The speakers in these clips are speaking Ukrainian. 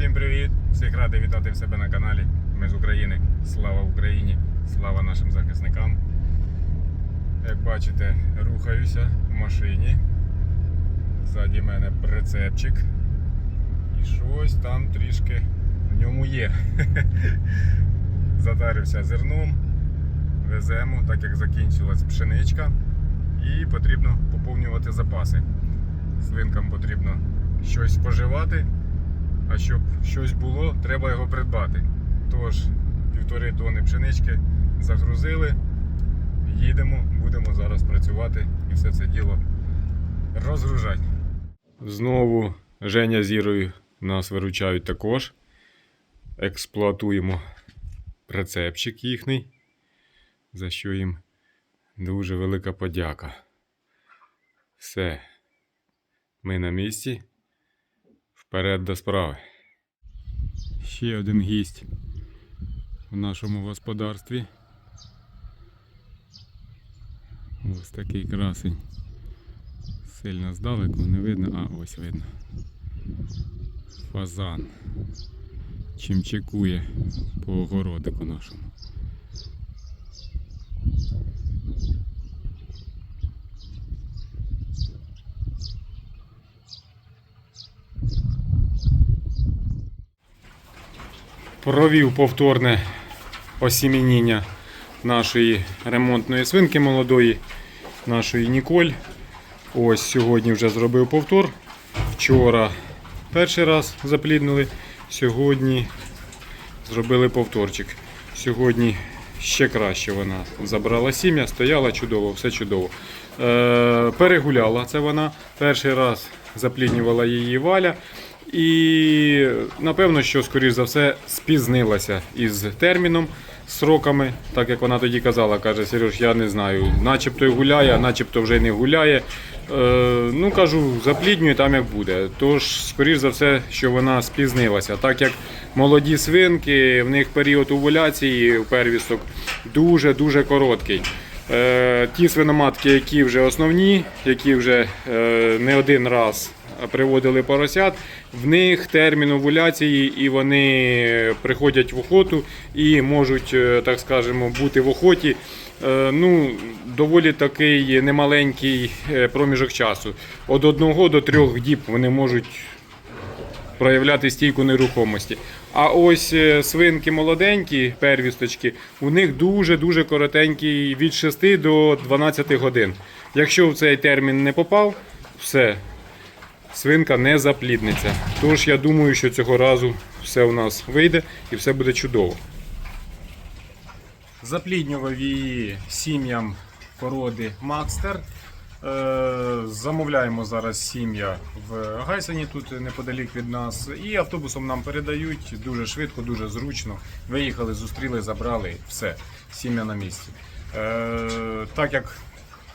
Всім привіт! Всіх радий вітати в себе на каналі. Ми з України. Слава Україні! Слава нашим захисникам. Як бачите, рухаюся в машині. Ззаді мене прицепчик. І щось там трішки в ньому є. Затарився зерном. Веземо, так як закінчилась пшеничка. І потрібно поповнювати запаси. Свинкам потрібно щось споживати. А щоб щось було, треба його придбати. Тож, півтори тони пшенички загрузили, їдемо, будемо зараз працювати і все це діло розгружати. Знову Женя з Ірою нас виручають також. Експлуатуємо прицепчик їхній, за що їм дуже велика подяка. Все, ми на місці. Вперед до справи. Ще один гість в нашому господарстві. Ось такий красень. Сильно здалеку не видно, а ось видно. Фазан. Чимчикує по огородику нашому. Провів повторне осімініння нашої ремонтної свинки молодої, нашої Ніколь. Ось сьогодні вже зробив повтор. Вчора перший раз запліднили, сьогодні зробили повторчик. Сьогодні ще краще вона забрала сім'я, стояла чудово, все чудово. Е, перегуляла це вона. Перший раз запліднювала її валя. І напевно, що, скоріш за все, спізнилася із терміном, сроками, так як вона тоді казала, каже, Сереж, я не знаю, начебто і гуляє, а начебто вже й не гуляє. Е, ну, кажу, запліднює там як буде. Тож, скоріш за все, що вона спізнилася. Так як молоді свинки, в них період овуляції у первісток дуже-дуже короткий. Е, ті свиноматки, які вже основні, які вже е, не один раз приводили поросят, в них термін овуляції і вони приходять в охоту і можуть, е, так скажемо, бути в охоті. е, Ну, доволі такий немаленький е, проміжок часу. Від одного до трьох діб вони можуть проявляти стійку нерухомості. А ось свинки молоденькі, первісточки, у них дуже-дуже коротенький від 6 до 12 годин. Якщо в цей термін не попав, все, свинка не заплідниться. Тож я думаю, що цього разу все у нас вийде і все буде чудово. Запліднював її сім'ям породи Макстер. Е, Замовляємо зараз сім'я в Гайсені, тут неподалік від нас. І автобусом нам передають дуже швидко, дуже зручно. Виїхали, зустріли, забрали, все, сім'я на місці. Е, Так як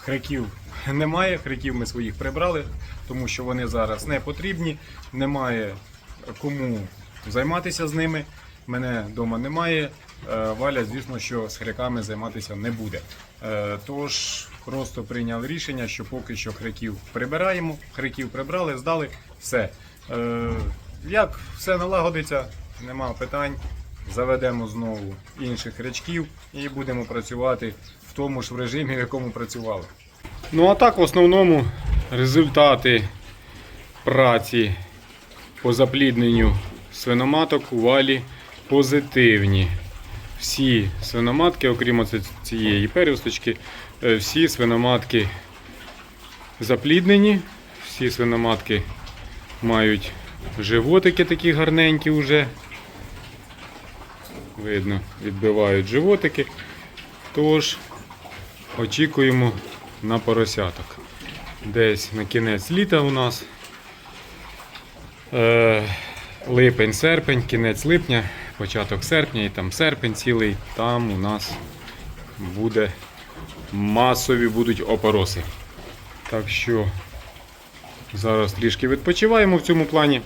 хряків немає, хряків ми своїх прибрали, тому що вони зараз не потрібні, немає кому займатися з ними. Мене вдома немає. Е, Валя, звісно, що з хряками займатися не буде. Е, Тож просто прийняв рішення, що поки що хряків прибираємо. Хряків прибрали, здали, все. Е, Як все налагодиться, нема питань. Заведемо знову інших хрячків і будемо працювати тому ж в режимі, в якому працювали. Ну а так, в основному, результати праці по заплідненню свиноматок у валі позитивні. Всі свиноматки, окрім цієї перісточки, е, всі свиноматки запліднені, всі свиноматки мають животики такі гарненькі вже. Видно, відбивають животики. Тож очікуємо на поросяток. Десь на кінець літа у нас. Е, липень, серпень, кінець липня, початок серпня і там серпень цілий, там у нас буде масові будуть опороси. Так що зараз трішки відпочиваємо в цьому плані.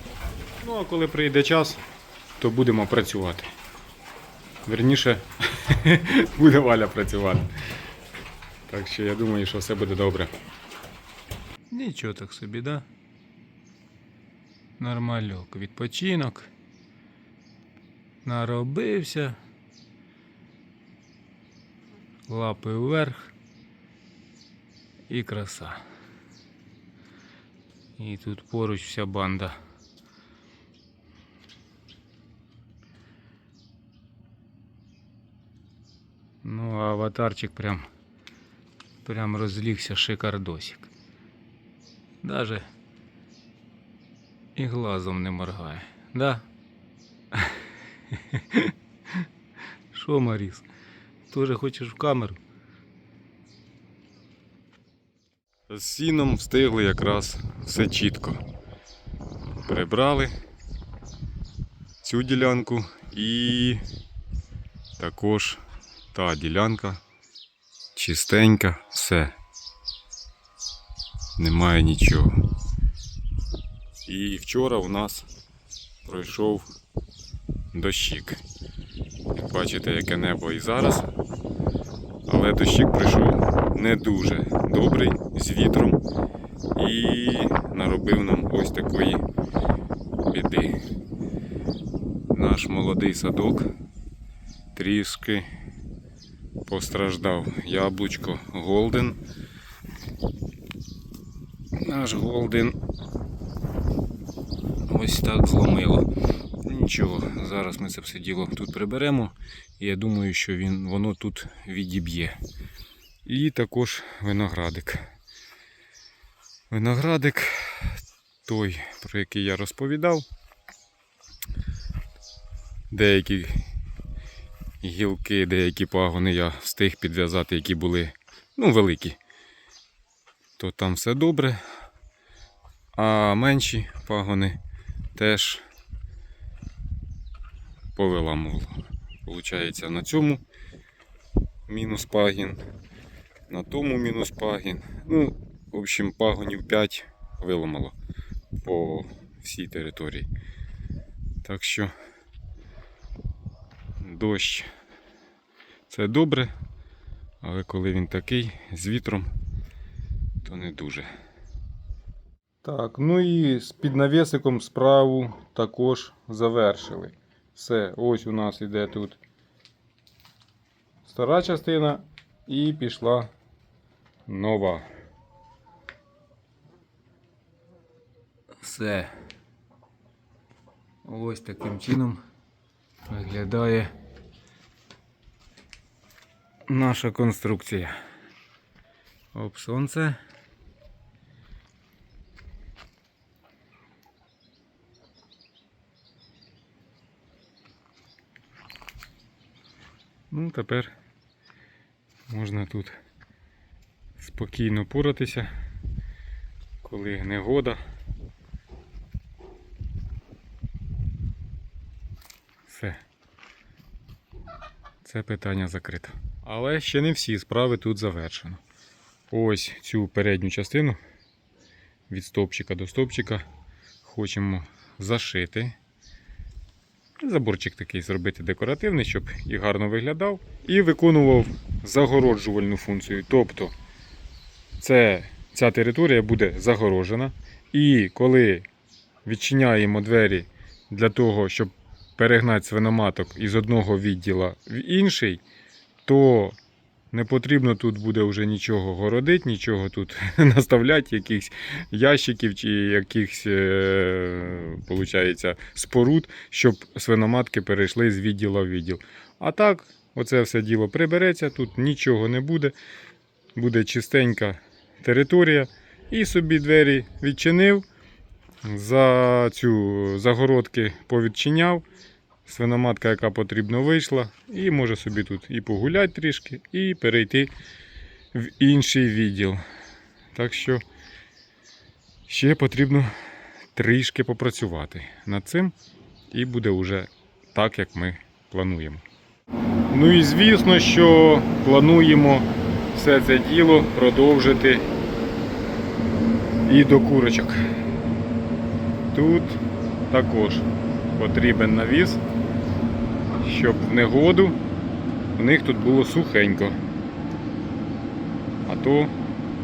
Ну а коли прийде час, то будемо працювати. Верніше, буде Валя працювати. Так що я думаю, що все буде добре. Нічого так собі, да? Нормальок, відпочинок. Наробився. Лапи вверх. І краса. І тут поруч вся банда. Ну, а аватарчик прям, прям розлігся шикардосик. Даже і глазом не моргає. Да? Що, Маріс? Тоже хочеш в камеру? З сіном встигли якраз все чітко. Прибрали цю ділянку і також та ділянка чистенька, все. Немає нічого. І вчора у нас пройшов дощик. Як бачите, яке небо і зараз. Але дощик прийшов не дуже добрий, з вітром і наробив нам ось такої біди. Наш молодий садок трішки постраждав. Яблучко Голден. Наш Голден ось так зломило. Нічого, зараз ми це все діло тут приберемо. І я думаю, що він, воно тут відіб'є. І також виноградик. Виноградик той, про який я розповідав. Деякі гілки, деякі пагони я встиг підв'язати, які були ну, великі. То там все добре. А менші пагони теж повиламувало. Получається на цьому мінус пагін, на тому мінус пагін. Ну, в общем, пагонів 5 виламало по всій території. Так що дощ це добре, але коли він такий з вітром, то не дуже. Так, ну і з піднавісиком справу також завершили. Все, ось у нас іде тут стара частина і пішла нова. Все. Ось таким чином виглядає наша конструкція. Оп, сонце. Ну, тепер можна тут спокійно поратися, коли негода. Все. Це питання закрито. Але ще не всі справи тут завершено. Ось цю передню частину від стовпчика до стовпчика хочемо зашити. Заборчик такий зробити декоративний, щоб і гарно виглядав, і виконував загороджувальну функцію. Тобто це, ця територія буде загорожена. І коли відчиняємо двері для того, щоб перегнати свиноматок із одного відділа в інший, то не потрібно тут буде вже нічого городити, нічого тут наставляти, якихось ящиків чи якихось е, споруд, щоб свиноматки перейшли з відділа в відділ. А так, оце все діло прибереться, тут нічого не буде. Буде чистенька територія. І собі двері відчинив, за цю загородки повідчиняв. Свиноматка, яка потрібно, вийшла, і може собі тут і погуляти трішки, і перейти в інший відділ. Так що ще потрібно трішки попрацювати над цим, і буде вже так, як ми плануємо. Ну і звісно, що плануємо все це діло продовжити і до курочок. Тут також потрібен навіс, щоб в негоду в них тут було сухенько. А то,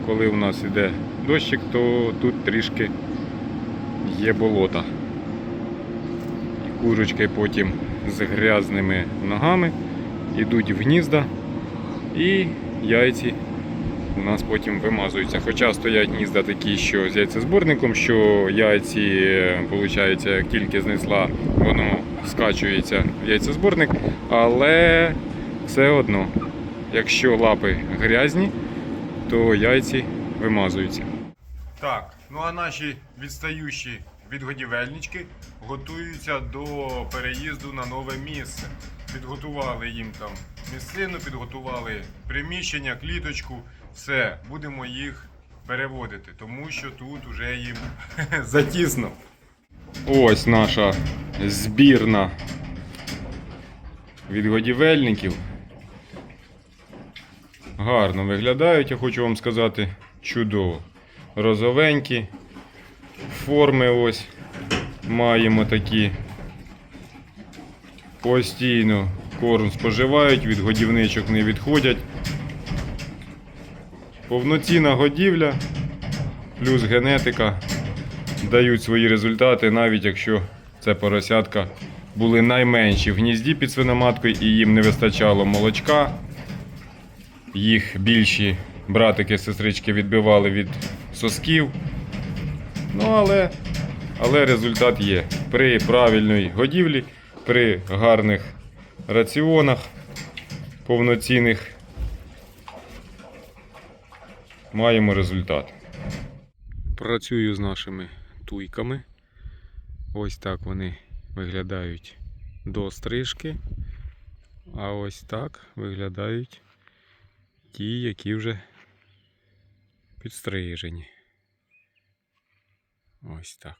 коли у нас іде дощик, то тут трішки є болота. І Курочки потім з грязними ногами йдуть в гнізда і яйці у нас потім вимазуються. Хоча стоять гнізда такі, що з яйцезборником, що яйці, виходить, як тільки знесла, воно скачується яйцезборник, але все одно, якщо лапи грязні, то яйці вимазуються. Так, ну а наші відстаючі відгодівельнички готуються до переїзду на нове місце. Підготували їм там місцину, підготували приміщення, кліточку. Все, будемо їх переводити, тому що тут вже їм затісно. Ось наша збірна відгодівельників. Гарно виглядають, я хочу вам сказати, чудово. Розовенькі. Форми ось маємо такі. Постійно корм споживають, від годівничок не відходять. Повноцінна годівля плюс генетика дають свої результати, навіть якщо це поросятка були найменші в гнізді під свиноматкою і їм не вистачало молочка. Їх більші братики, сестрички відбивали від сосків. Ну, але, але результат є. При правильній годівлі, при гарних раціонах, повноцінних маємо результат. Працюю з нашими туйками. Ось так вони виглядають до стрижки. А ось так виглядають ті, які вже підстрижені. Ось так.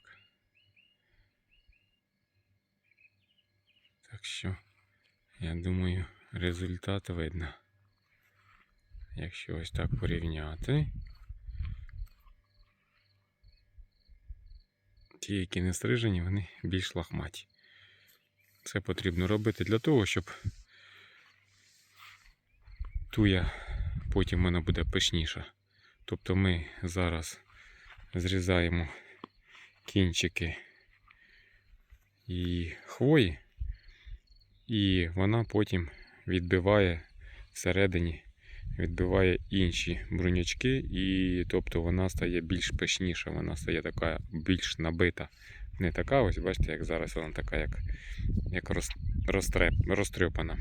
Так що, я думаю, результат видно. Якщо ось так порівняти. Ті, які не стрижені, вони більш лахматі. Це потрібно робити для того, щоб туя потім вона буде пишніша. Тобто ми зараз зрізаємо кінчики і хвої, і вона потім відбиває всередині, відбиває інші брунячки, і тобто вона стає більш пишніша, вона стає така більш набита. Не така, ось бачите, як зараз вона така, як, як роз, розтреп, розтрьопана.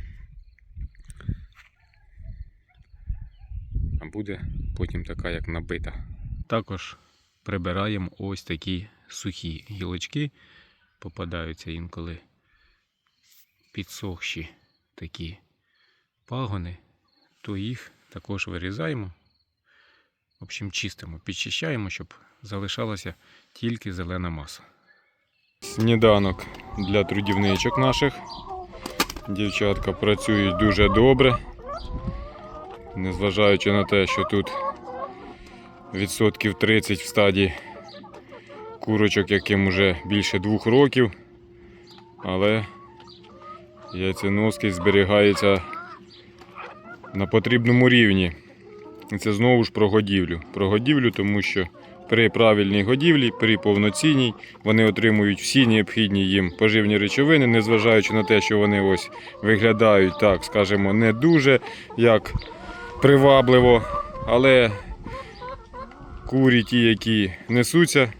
А буде потім така, як набита. Також прибираємо ось такі сухі гілочки. Попадаються інколи підсохші такі пагони, то їх також вирізаємо. В общем, чистимо, підчищаємо, щоб залишалася тільки зелена маса. Сніданок для трудівничок наших. Дівчатка працюють дуже добре. Незважаючи на те, що тут відсотків 30 в стадії курочок, яким вже більше двох років, але яйценоскість зберігається на потрібному рівні. Це знову ж про годівлю. Про годівлю, тому що при правильній годівлі, при повноцінній, вони отримують всі необхідні їм поживні речовини, незважаючи на те, що вони ось виглядають так, скажімо, не дуже як привабливо, але курі ті, які несуться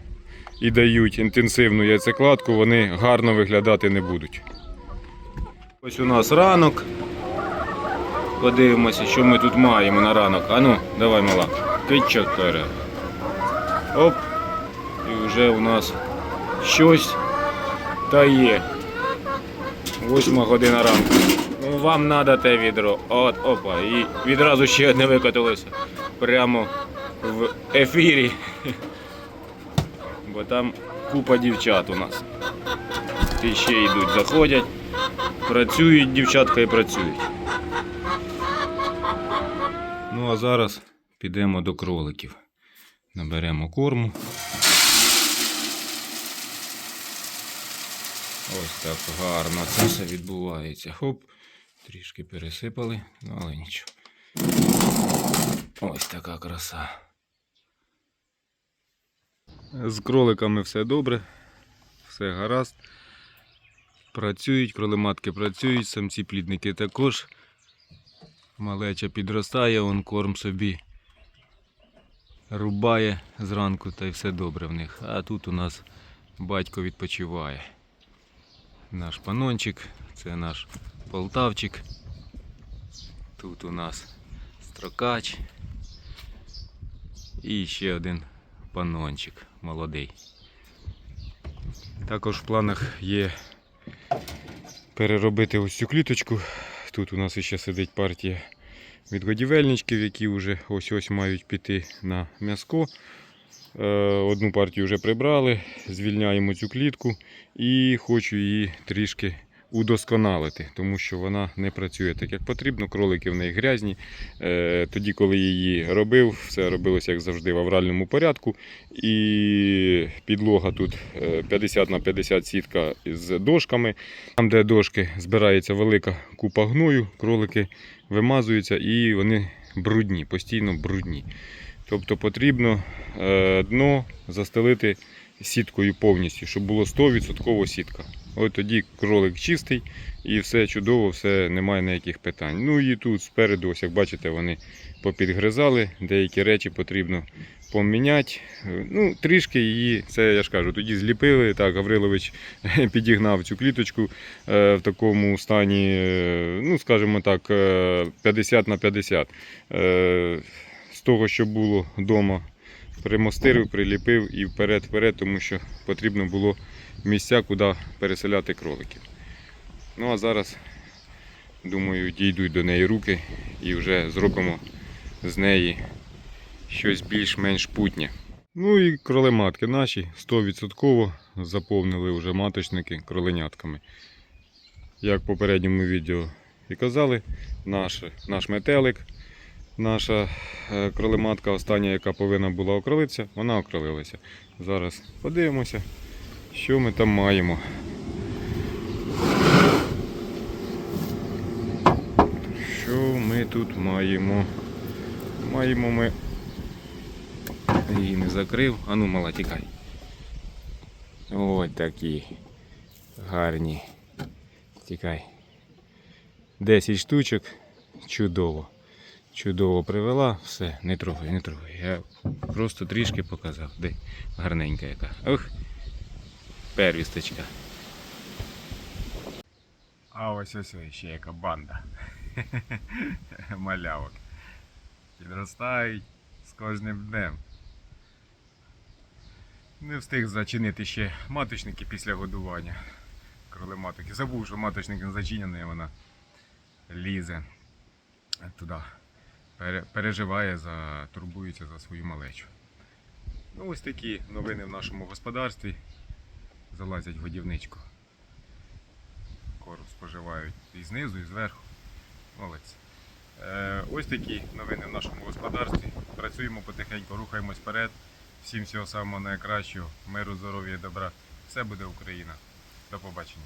і дають інтенсивну яйцекладку, вони гарно виглядати не будуть. Ось у нас ранок. Подивимося, що ми тут маємо на ранок. Ану, давай мала. Чотири. Оп. І вже у нас щось та є. Восьма година ранку. Ну, вам треба те відро. От, опа. І відразу ще одне викотилося. Прямо в ефірі. Бо там купа дівчат у нас. І ще йдуть, заходять, працюють дівчатка і працюють. Ну а зараз підемо до кроликів. Наберемо корму. Ось так гарно це все відбувається. Хоп, трішки пересипали, ну, але нічого. Ось така краса. З кроликами все добре, все гаразд. Працюють, кролематки працюють, самці плідники також. Малеча підростає, он корм собі рубає зранку та й все добре в них. А тут у нас батько відпочиває. Наш панончик, це наш полтавчик. Тут у нас строкач. І ще один панончик молодий. Також в планах є переробити ось цю кліточку. Тут у нас ще сидить партія від годівельничків, які вже ось-ось мають піти на м'яско. Е, Одну партію вже прибрали, звільняємо цю клітку і хочу її трішки удосконалити, тому що вона не працює так, як потрібно. Кролики в неї грязні. Е, Тоді, коли її робив, все робилося як завжди в авральному порядку. І підлога тут е, 50 на 50 сітка з дошками. Там, де дошки, збирається велика купа гною, кролики вимазуються і вони брудні, постійно брудні. Тобто потрібно е, дно застелити сіткою повністю, щоб було 100% сітка. От тоді кролик чистий і все чудово, все немає ніяких питань. Ну і тут спереду, ось як бачите, вони попідгризали, деякі речі потрібно поміняти. Е, Ну, трішки її, це я ж кажу, тоді зліпили. Так, Гаврилович підігнав цю кліточку е, в такому стані, е, ну, скажімо так, е, 50 на 50. Е, з того, що було вдома, примостирив, приліпив і вперед-вперед, тому що потрібно було місця, куди переселяти кроликів. Ну а зараз, думаю, дійдуть до неї руки і вже зробимо з неї щось більш-менш путнє. Ну і кролематки наші 100% заповнили вже маточники кроленятками. Як в попередньому відео і казали, наш, наш метелик, наша е, кролематка, остання, яка повинна була окролитися, вона окролилася. Зараз подивимося, що ми там маємо. Що ми тут маємо? Маємо ми. Її не закрив. Ану, мала, тікай. Ось такі гарні. Тікай. 10 штучок. Чудово. Чудово привела. Все, не трогай, не трогай. Я просто трішки показав. Де гарненька яка. Ох. Первісточка. А ось ось ось ще яка банда. Малявок. Підростають з кожним днем. Не встиг зачинити ще маточники після годування. Кролематики. Забув, що маточник не зачинений, вона лізе туди. Переживає, за, турбується за свою малечу. Ну, ось такі новини в нашому господарстві. Залазять в годівничку. Корм споживають і знизу, і зверху. Молодці. Е, ось такі новини в нашому господарстві. Працюємо потихеньку, рухаємось вперед. Всім всього самого найкращого, миру, здоров'я і добра. Все буде Україна. До побачення.